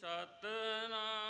ਸਤਨਾਮ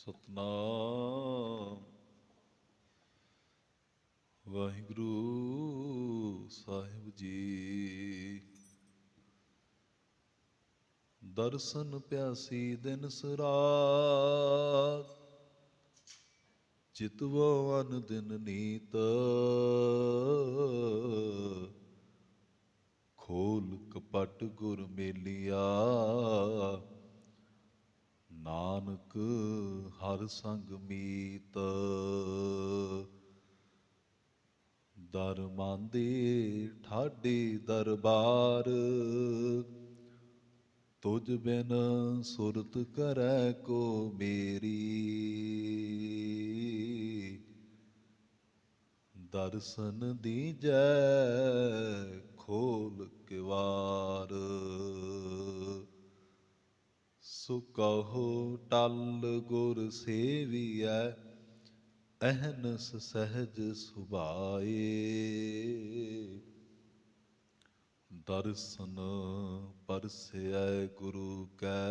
ਸਤਨਾਮ। ਵਾਹਿਗੁਰੂ ਸਾਹਿਬ ਜੀ। ਦਰਸ਼ਨ ਪਿਆਸੀ ਦਿਨ ਸਰਾਤ, ਚਿਤਵੋ ਅਨ ਦਿਨ ਨੀਤ। ਖੋਲ ਕਪਟ ਗੁਰ ਮੇਲਿਆ ਨਾਨਕ ਹਰ ਸੰਗ ਮੀਤ। ਦਰ ਮੰਦੇ ਠਾਡੇ ਦਰਬਾਰ, ਤੁਝ ਬਿਨ ਸੁਰਤ ਕਰੈ ਕੋ ਮੇਰੀ। ਦਰਸ਼ਨ ਦੀਜੈ ਖੋਲ ਕਿਵਾਰ। ਸੋ ਟਲ ਗੁਰ ਸੇਵੀਐ, ਅਹਨਸ ਸਹਿਜ ਸੁਭਾਏ। ਦਰਸ਼ਨ ਪਰਸੈ ਗੁਰੂ ਕੈ,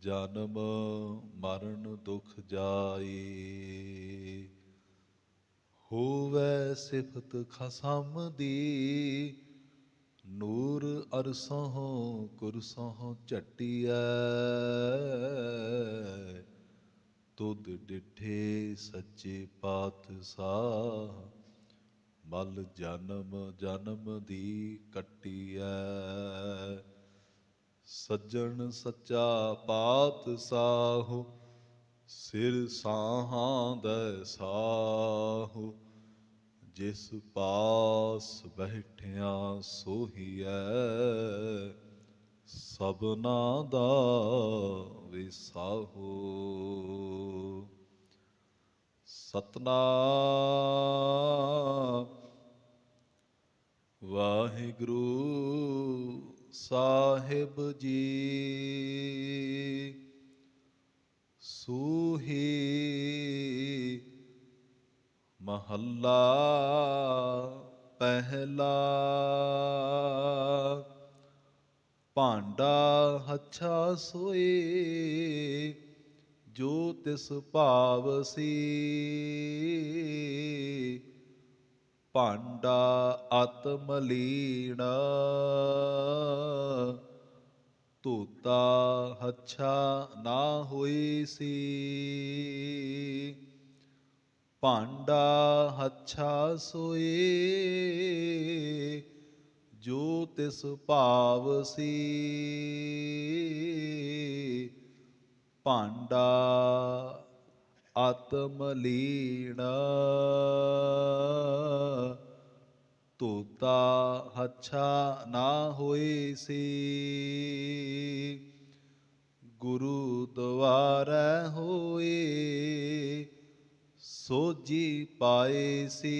ਜਨਮ ਮਰਨ ਦੁਖ ਜਾਏ। ਹੋਵੇ ਸਿਫਤ ਖਸਮ ਦੀ ਨੂਰ ਅਰਸੋਂ ਕੁਰਸੋਂ ਝਟਿਐ। ਤੁਧ ਡਿਠੇ ਸੱਚੇ ਪਾਤਸ਼ਾਹ, ਮਲ ਜਨਮ ਜਨਮ ਦੀ ਕੱਟਿਐ। ਸੱਜਣ ਸੱਚਾ ਪਾਤਸ਼ਾਹ, ਸਿਰ ਸਾਹਾਂ ਦਾ ਜਿਸ ਪਾਸ ਬੈਠਿਆ ਸੋਹੀਐ ਸਭਨਾ ਦਾ ਵਿਸਾਹੋ। ਸਤਨਾਮ। ਵਾਹਿਗੁਰੂ ਸਾਹਿਬ ਜੀ। ਸੂਹੀ ਮਹੱਲਾ ਪਹਿਲਾ। ਭਾਂਡਾ ਹੱਛਾ ਸੋਏ, ਜੋ ਤਿਸ ਭਾਵ ਸੀ। ਭਾਂਡਾ ਆਤਮਲੀਣ ਧੋਤਾ ਹੱਛਾ ਨਾ ਹੋਈ ਸੀ। ਭਾਂਡਾ ਹੱਛਾ ਸੋਏ, ਜੋ ਤਿਸ ਭਾਵ ਸੀ। ਭਾਂਡਾ ਆਤਮ ਲੀਣ ਤੋਤਾ ਹੱਛਾ ਨਾ ਹੋਈ ਸੀ। ਸੋਜੀ ਪਾਏ ਸੀ।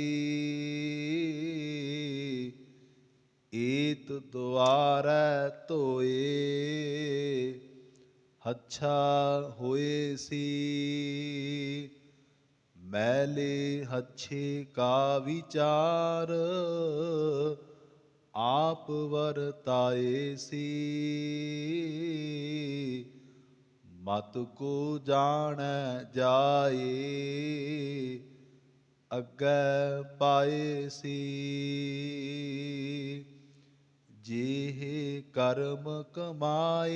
ਏਤ ਦੁਆਰੈ ਧੋਏ, ਹੱਛਾ ਹੋਏ ਸੀ। ਮੈਲੇ ਹੱਛੇ ਕਾ ਵਿਚਾਰ, ਆਪ ਵਰਤਾਏ ਸੀ। ਮਤ ਕੋ ਜਾਣੈ ਜਾਏ, ਅੱਗੇ ਪਾਏ ਸੀ। ਜਿਹੇ ਕਰਮ ਕਮਾਏ,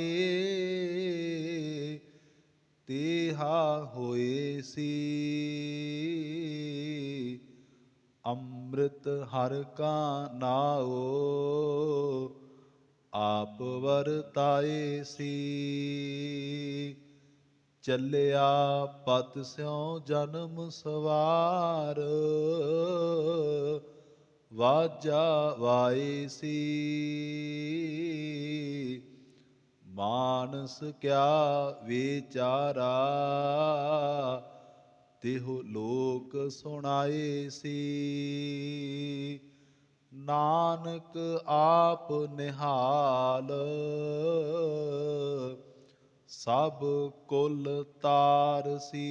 ਤੇਹਾ ਹੋਏ ਸੀ। ਅੰਮ੍ਰਿਤ ਹਰ ਕਾ ਨਾਓ ਆਪ ਵਰਤਾਏ ਸੀ। ਚੱਲਿਆ ਪਤ ਸਿਉ ਜਨਮ ਸਵਾਰ। ਵਾਜਾ ਵਾਏ ਸੀ। ਮਾਨਸ ਕਿਆ ਵਿਚਾਰਾ। ਤਿਹੁ ਲੋਕ ਸੁਣਾਏ ਸੀ। ਨਾਨਕ ਆਪ ਨਿਹਾਲ। ਸਭ ਕੁਲ ਤਾਰ ਸੀ।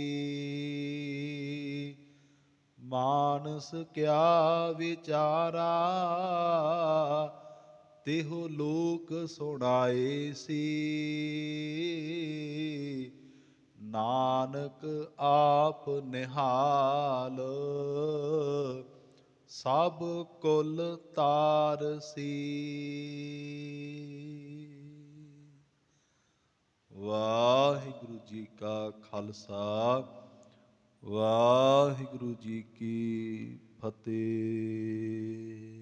ਮਾਨਸ ਕਿਆ ਵਿਚਾਰਾ, ਤਿਹੁ ਲੋਕ ਸੁਣਾਏ ਸੀ। ਨਾਨਕ ਆਪ ਨਿਹਾਲ। ਸਭ ਕੁਲ ਤਾਰ ਸੀ। ਵਾਹਿਗੁਰੂ ਜੀ ਕਾ ਖਾਲਸਾ ਵਾਹਿਗੁਰੂ ਜੀ ਕੀ ਫਤਿਹ।